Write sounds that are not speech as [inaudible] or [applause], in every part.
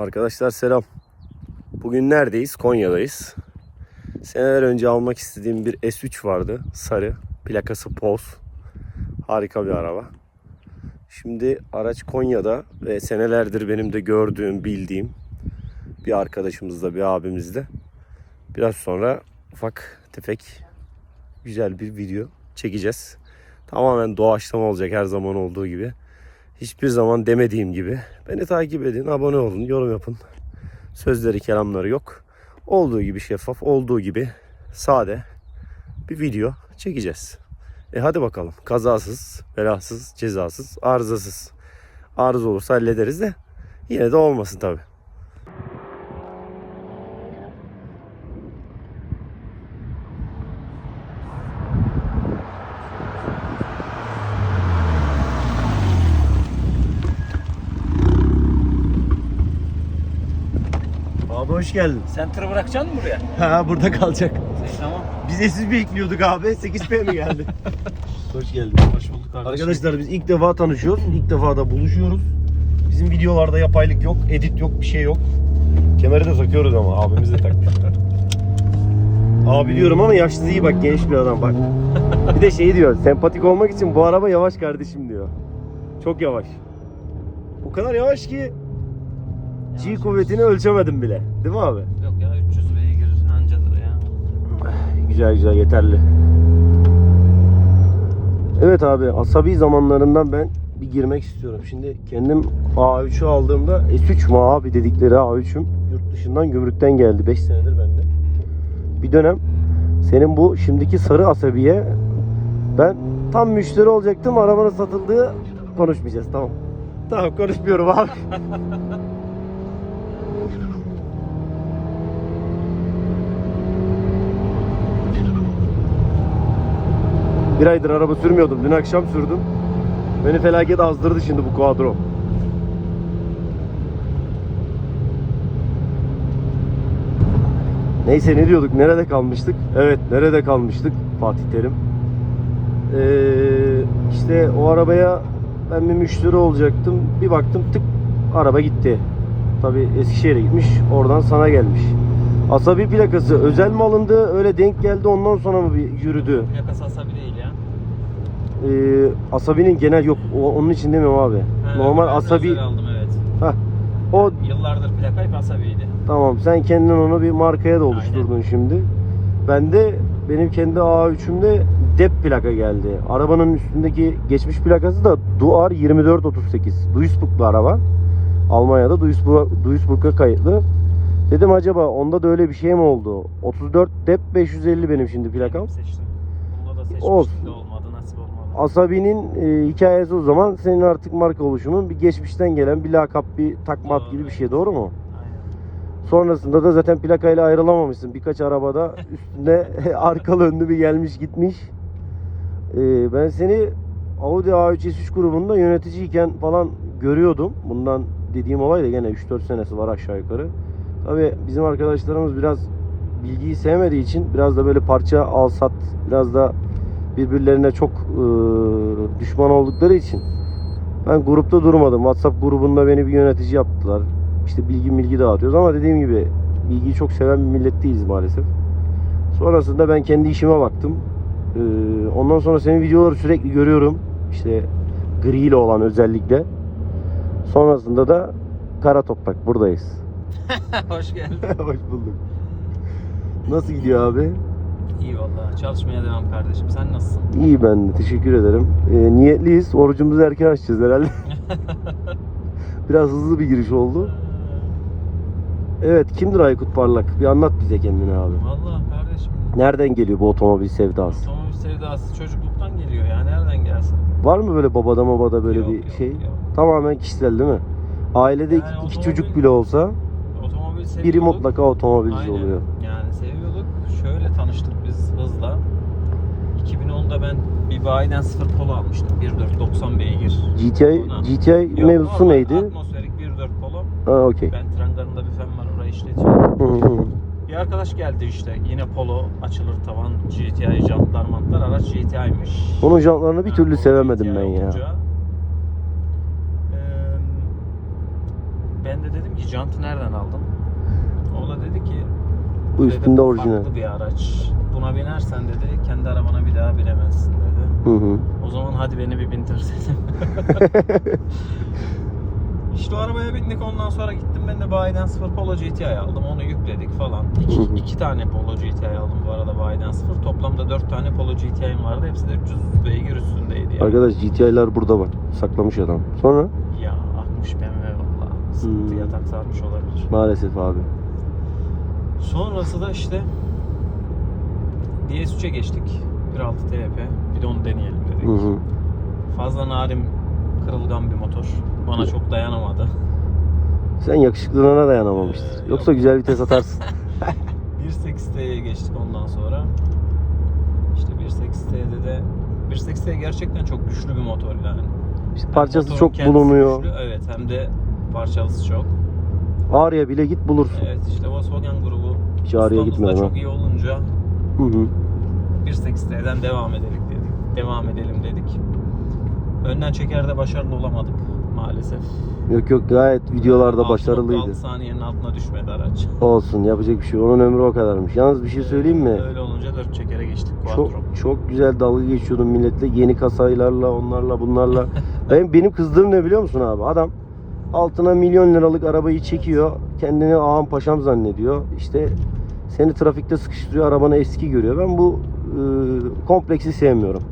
Arkadaşlar selam. Bugün neredeyiz? Konya'dayız. Seneler önce almak istediğim bir S3 vardı. Sarı. Plakası Poz. Harika bir araba. Şimdi araç Konya'da ve senelerdir benim de gördüğüm, bildiğim bir arkadaşımızda, bir abimizde. Biraz sonra ufak tefek güzel bir video çekeceğiz. Tamamen doğaçlama olacak her zaman olduğu gibi. Hiçbir zaman demediğim gibi beni takip edin, abone olun, yorum yapın. Sözleri, kelamları yok. Olduğu gibi şeffaf, olduğu gibi sade bir video çekeceğiz. E hadi bakalım. Kazasız, belasız, cezasız, arızasız. Arıza olursa hallederiz de yine de olmasın tabi. Abi hoş geldin. Sen tırı bırakacaksın mı buraya? Ha burada kalacak. Tamam. Biz siz bekliyorduk abi. 8P mi [laughs] geldi? hoş geldin. Hoş bulduk kardeşim. Arkadaşlar biz ilk defa tanışıyoruz. İlk defa da buluşuyoruz. Bizim videolarda yapaylık yok, edit yok, bir şey yok. Kemeri de takıyoruz ama abimiz de takmış. [laughs] Abi diyorum ama yaşlı iyi bak genç bir adam bak. Bir de şey diyor sempatik olmak için bu araba yavaş kardeşim diyor. Çok yavaş. O kadar yavaş ki G kuvvetini ölçemedim bile. Değil mi abi? Yok ya 300 beygir ancadır ya. Güzel güzel yeterli. Evet abi asabi zamanlarından ben bir girmek istiyorum. Şimdi kendim A3'ü aldığımda S3 mu abi dedikleri A3'üm yurt dışından gümrükten geldi. 5 senedir bende. Bir dönem senin bu şimdiki sarı asabiye ben tam müşteri olacaktım arabanın satıldığı konuşmayacağız tamam. Tamam konuşmuyorum abi. [laughs] Bir aydır araba sürmüyordum. Dün akşam sürdüm. Beni felaket azdırdı şimdi bu kuadro. Neyse ne diyorduk? Nerede kalmıştık? Evet, nerede kalmıştık? Fatih Terim. Ee, işte o arabaya ben bir müşteri olacaktım. Bir baktım tık araba gitti. Tabi Eskişehir'e gitmiş. Oradan sana gelmiş. Asabi plakası özel mi alındı? Öyle denk geldi ondan sonra mı bir yürüdü? Plakası asabi değil ya. Ee, asabinin genel yok. O, onun için demiyorum abi. He, Normal ben de asabi. özel aldım evet. O Yıllardır plaka hep asabiydi. tamam. Sen kendin onu bir markaya da oluşturdun şimdi. Ben de benim kendi A3'ümde dep plaka geldi. Arabanın üstündeki geçmiş plakası da Duar 2438. Duisburglu araba. Almanya'da Duisburg, Duisburg'a kayıtlı. Dedim acaba onda da öyle bir şey mi oldu? 34 dep 550 benim şimdi plakam. Seçtim. Bunda da seçmiştim Olsun. de olmadı nasip olmadı. Asabi'nin e, hikayesi o zaman senin artık marka oluşumun bir geçmişten gelen bir lakap, bir takmat Doğru, gibi bir şey doğru mu? Aynen. Sonrasında da zaten plakayla ayrılamamışsın. Birkaç arabada [laughs] üstünde [laughs] arkalı önlü bir gelmiş gitmiş. E, ben seni Audi A3 S3 grubunda yöneticiyken falan görüyordum. Bundan dediğim olay da gene 3-4 senesi var aşağı yukarı. Tabi bizim arkadaşlarımız biraz bilgiyi sevmediği için biraz da böyle parça al sat biraz da birbirlerine çok e, düşman oldukları için ben grupta durmadım. WhatsApp grubunda beni bir yönetici yaptılar. İşte bilgi bilgi dağıtıyoruz ama dediğim gibi bilgiyi çok seven bir millet değiliz maalesef. Sonrasında ben kendi işime baktım. E, ondan sonra senin videoları sürekli görüyorum. İşte gri ile olan özellikle. Sonrasında da kara toprak buradayız. [laughs] Hoş geldin. [laughs] Hoş bulduk. Nasıl gidiyor abi? İyi vallahi çalışmaya devam kardeşim. Sen nasılsın? İyi ben de teşekkür ederim. Ee, niyetliyiz. Orucumuzu erken açacağız herhalde. [laughs] Biraz hızlı bir giriş oldu. Evet kimdir Aykut Parlak? Bir anlat bize kendini abi. Vallahi kardeşim. Nereden geliyor bu otomobil sevdası? Otomobil sevdası çocukluktan geliyor ya. Nereden gelsin? Var mı böyle babada babada böyle Yok, bir yok, şey? yok. Tamamen kişisel değil mi? Ailede Yani iki, iki otomobil- çocuk bile olsa Otomobil biri mutlaka otomobilci Aynen. oluyor. Yani seviyorduk. Şöyle tanıştık biz hızla. 2010'da ben bir bayiden sıfır polo almıştım. 1.4 beygir. GTI, Ona- GTI Yok, mevzusu neydi? Atmosferik 1.4 polo. Ha okey. Ben Trangar'ında bir fen var orayı işletiyorum. Hı hı. Bir arkadaş geldi işte. Yine polo açılır tavan GTI jantlar mantlar. Araç GTI'ymiş. Onun jantlarını bir türlü sevemedim GTI ben ya. olunca, eee, ben de dedim ki jantı nereden aldın? O da dedi ki Bu dedi, üstünde orijinal. Farklı bir araç. Buna binersen dedi kendi arabana bir daha binemezsin dedi. Hı hı. O zaman hadi beni bir bindir dedim. [laughs] işte o arabaya bindik ondan sonra gittim ben de bayiden 0 Polo GTI aldım onu yükledik falan. İki, iki tane Polo GTI aldım bu arada bayiden 0. Toplamda 4 tane Polo GTI'm vardı hepsi de 300 beygir üstündeydi yani. Arkadaş GTI'ler burada bak. Saklamış adam. Sonra? Ya akmış BMW valla. Sıkıntı Hmm. yatak sarmış olabilir. Maalesef abi. Sonrası da işte DS3'e geçtik. 1.6 TP. Bir de onu deneyelim dedik. Hı hı. Fazla narim kırılgan bir motor. Bana çok dayanamadı. Sen yakışıklılığına dayanamamıştır. Ee, Yoksa yok. güzel vites atarsın. [laughs] [laughs] 1.8T'ye geçtik ondan sonra. İşte 1.8T'de de 1.8T gerçekten çok güçlü bir motor yani. İşte parçası çok bulunuyor. güçlü, evet hem de parçalısı çok. Ağrı'ya bile git bulursun. Evet işte Volkswagen grubu Hiç Ağrı'ya ha. çok iyi olunca Hı hı. 1.8T'den devam edelim dedik. Devam edelim dedik. Önden çekerde başarılı olamadık maalesef. Yok yok gayet videolarda 6.6 başarılıydı. saniyenin altına düşmedi araç. [laughs] Olsun yapacak bir şey. Onun ömrü o kadarmış. Yalnız bir şey söyleyeyim mi? Öyle olunca 4 çekere geçtik Çok Quattro. çok güzel dalga geçiyordum milletle. Yeni kasaylarla, onlarla, bunlarla. [laughs] benim benim kızdığım ne biliyor musun abi? Adam altına milyon liralık arabayı çekiyor. Kendini ağam paşam zannediyor. İşte seni trafikte sıkıştırıyor, arabanı eski görüyor. Ben bu e, kompleksi sevmiyorum.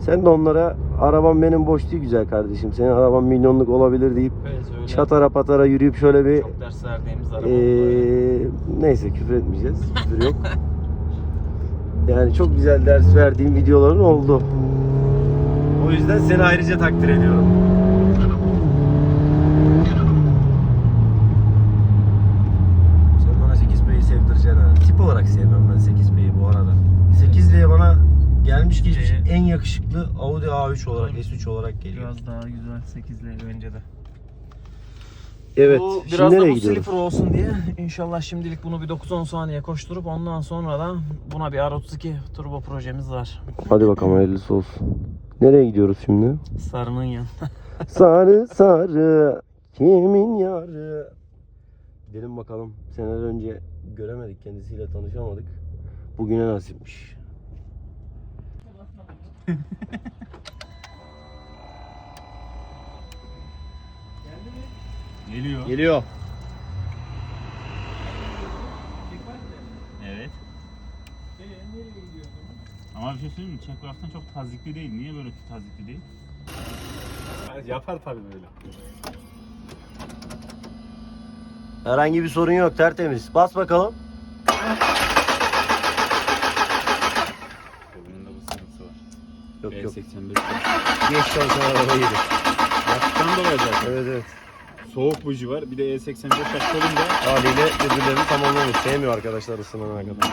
Sen de onlara arabam benim boş değil güzel kardeşim. Senin araban milyonluk olabilir deyip Evet öyle. çatara patara yürüyüp şöyle bir Çok ders verdiğimiz araba ee, neyse küfür etmeyeceğiz. Küfür yok. Yani çok güzel ders verdiğim videoların oldu. O yüzden seni ayrıca takdir ediyorum. Sen bana 8B'yi sevdireceksin ha. Tip olarak sevmem ben 8B'yi bu arada. 8D'ye bana gelmiş geçmiş Ee, en yakışıklı Audi A3 olarak, S3 olarak geliyor. Biraz daha güzel 8'le bence de. Evet. Bu Şimdi biraz da nereye bu gidiyoruz? slipper olsun diye inşallah şimdilik bunu bir 9-10 saniye koşturup ondan sonra da buna bir R32 turbo projemiz var. Hadi bakalım hayırlısı olsun. Nereye gidiyoruz şimdi? Sarının yan. [laughs] Sarı sarı kimin yarı? Gidelim bakalım. Seneler önce göremedik kendisiyle tanışamadık. Bugüne nasipmiş. Geliyor. Geliyor. Evet. Ama bir şey söyleyeyim mi? Checkcraft'tan çok tazikli değil. Niye böyle tazikli değil? Yapar tabii böyle. Herhangi bir sorun yok tertemiz. Bas bakalım. 85. Geç kalsa araba yedik. Yaştan dolayı zaten. Evet evet. Soğuk buji var. Bir de E85 açalım da. Haliyle birbirlerini tamamlamış. Sevmiyor arkadaşlar ısınana kadar.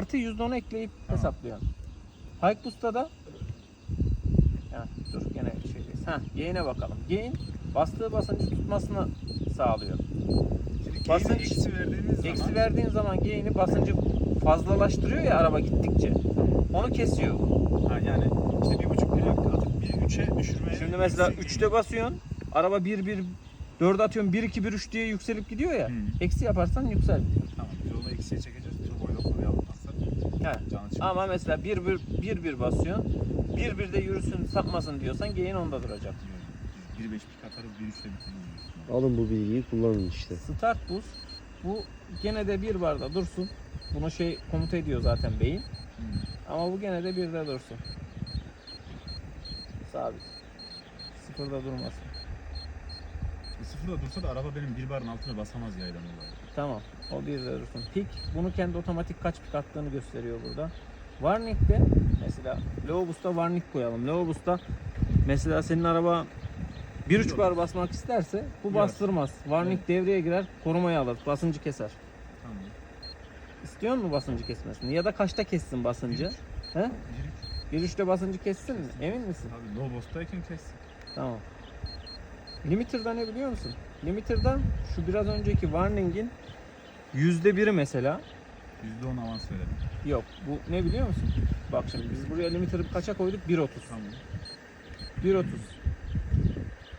Artı %10 ekleyip hesaplıyorsun. Haykbus'ta da ya, dur gene şeydeyiz. Ha, gain'e bakalım. Gain bastığı basıncı tutmasını sağlıyor. Basınç eksi verdiğiniz zaman Eksi verdiğin zaman gain'i basıncı fazlalaştırıyor ya araba gittikçe. Onu kesiyor. ha, yani işte bir buçuk bir atıp bir üçe düşürmeye Şimdi mesela eksi- 3'te basıyorsun. Araba 1 1 4 atıyorsun 1 2 1 3 diye yükselip gidiyor ya. Hı. Eksi yaparsan yüksel. Tamam biz onu eksiye çekeceğiz. Turboyla kuru yapmazsak He. canı çıkıyor. Ama mesela 1 1 1 1 basıyorsun. 1 1 de yürüsün sapmasın diyorsan gain onda duracak. 1.5 pik atarız 1.3'le bitiririz. Alın bu bilgiyi kullanın işte. Start boost bu gene de bir barda dursun. Bunu şey komuta ediyor zaten beyin. Hmm. Ama bu gene de birde dursun. Sabit. Sıfırda durmasın. E, sıfırda dursa da araba benim bir barın altına basamaz yaydan dolayı. Tamam. O birde dursun. Pik bunu kendi otomatik kaç pik attığını gösteriyor burada. Warning'de mesela low boost'a warning koyalım. Low boost'a mesela senin araba 1.3 bar basmak isterse bu bastırmaz. Warning devreye girer, korumayı alır, basıncı keser. Tamam. İstiyor mu basıncı kesmesini? Ya da kaçta kessin basıncı? He? 1.3. 1.3'te basıncı kessin mi? Emin misin? Abi low boss'tayken kes. Tamam. Limiter'da ne biliyor musun? Limiter'da şu biraz önceki warning'in yüzde biri mesela. %10 avans verelim. Yok bu ne biliyor musun? Bak şimdi biz buraya limiter'ı kaça koyduk? 1.30. Tamam. 1.30.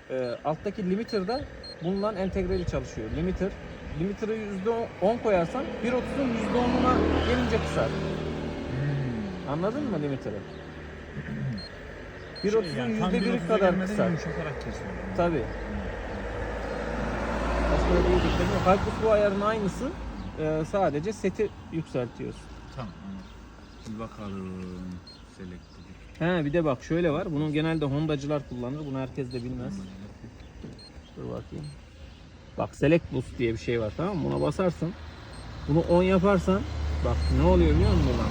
Ee, alttaki limiter'da bundan entegreli çalışıyor. Limiter Limiter'ı %10 koyarsan 1.30'un %10'una gelince kısar. Anladın mı limiter'ı? [clears throat] 1.30'un Şey, %1'i 1.30'a kadar kısar. Tabii. Bir diyeceklerim yok. Halbuki bu ayarın aynısı. Ee, sadece seti yükseltiyorsun. Tamam. Şimdi bakalım. Select dedik. He bir de bak şöyle var. Bunu genelde Honda'cılar kullanır. Bunu herkes de bilmez. Dur bakayım. Bak Select Boost diye bir şey var tamam mı? Buna basarsın. Bunu 10 yaparsan bak ne oluyor biliyor musun lan?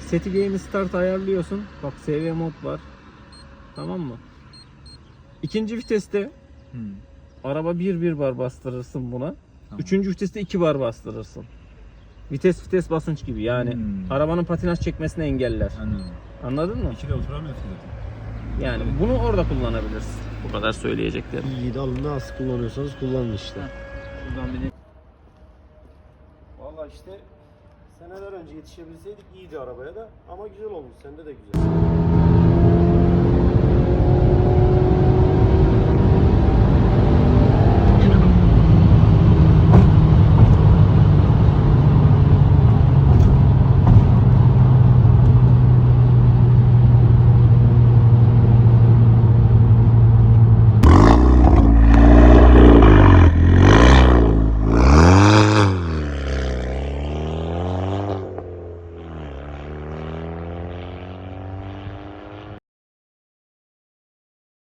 Seti Game Start ayarlıyorsun. Bak SV mod var. Tamam mı? İkinci viteste Hmm. Araba 1-1 bar bastırırsın buna. Tamam. Üçüncü viteste 2 bar bastırırsın. Vites vites basınç gibi yani Hmm. arabanın patinaj çekmesini engeller. Anladım. Anladın mı? İkide oturamıyorsun zaten. Yani bunu orada kullanabilirsin. Bu kadar söyleyeceklerim. Bilgiyi de alın nasıl kullanıyorsanız kullanın işte. Şuradan bir Valla işte seneler önce yetişebilseydik iyiydi arabaya da ama güzel olmuş. Sende de güzel.